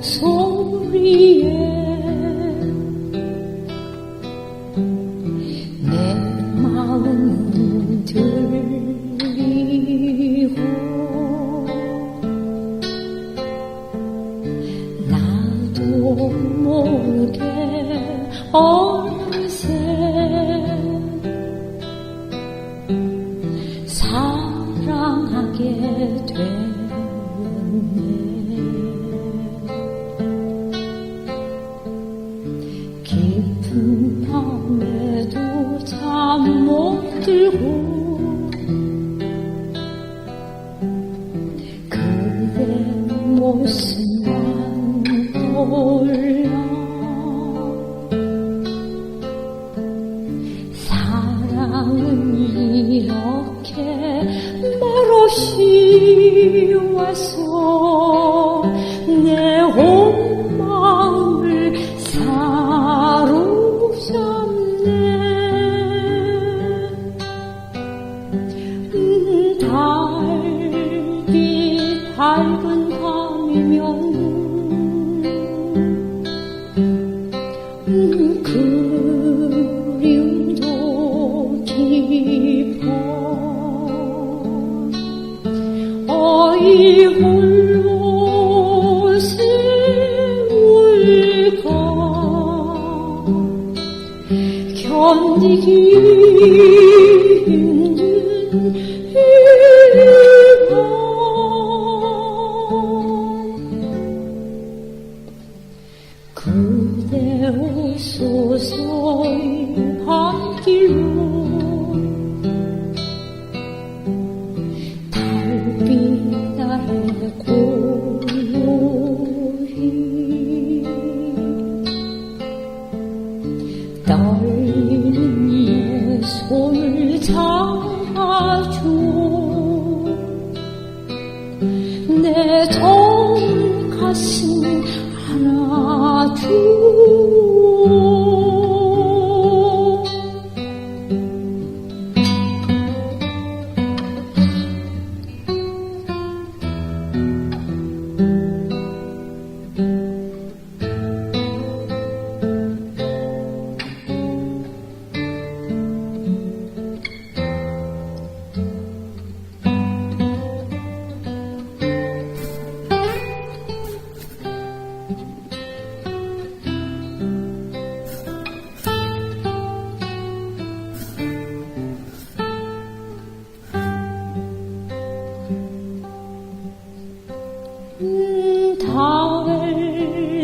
소리에 내 마음 들리고 나도 모르게 어느새 밤에도 잠 못 들고 그대 모습만 떠올라 사랑은 이렇게 말없이 와서 음, 떨리는 내 손을 잡아줘 내 더운 가슴 안아줘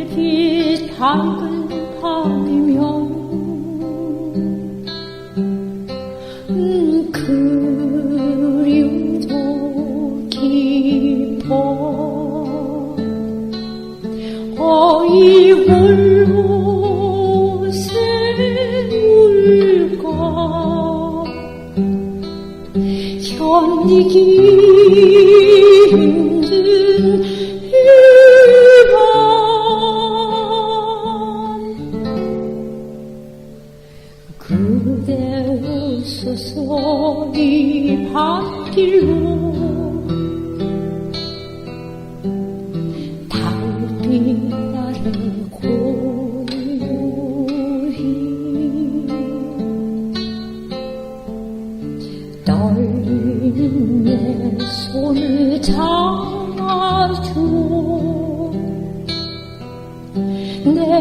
달빛 밝은 밤이면 견디기 힘든 이밤 그대 오소서 이 밤길로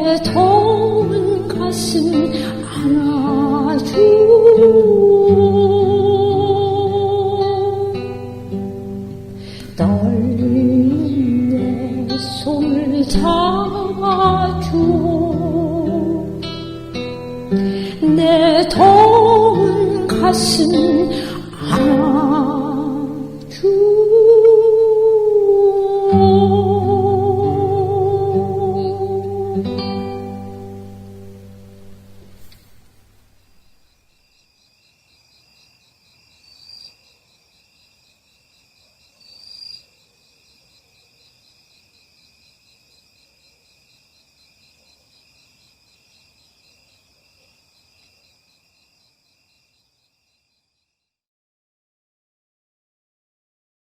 내 더운 가슴 안아줘 떨리는 내 손을 잡아줘. 내 더운 가슴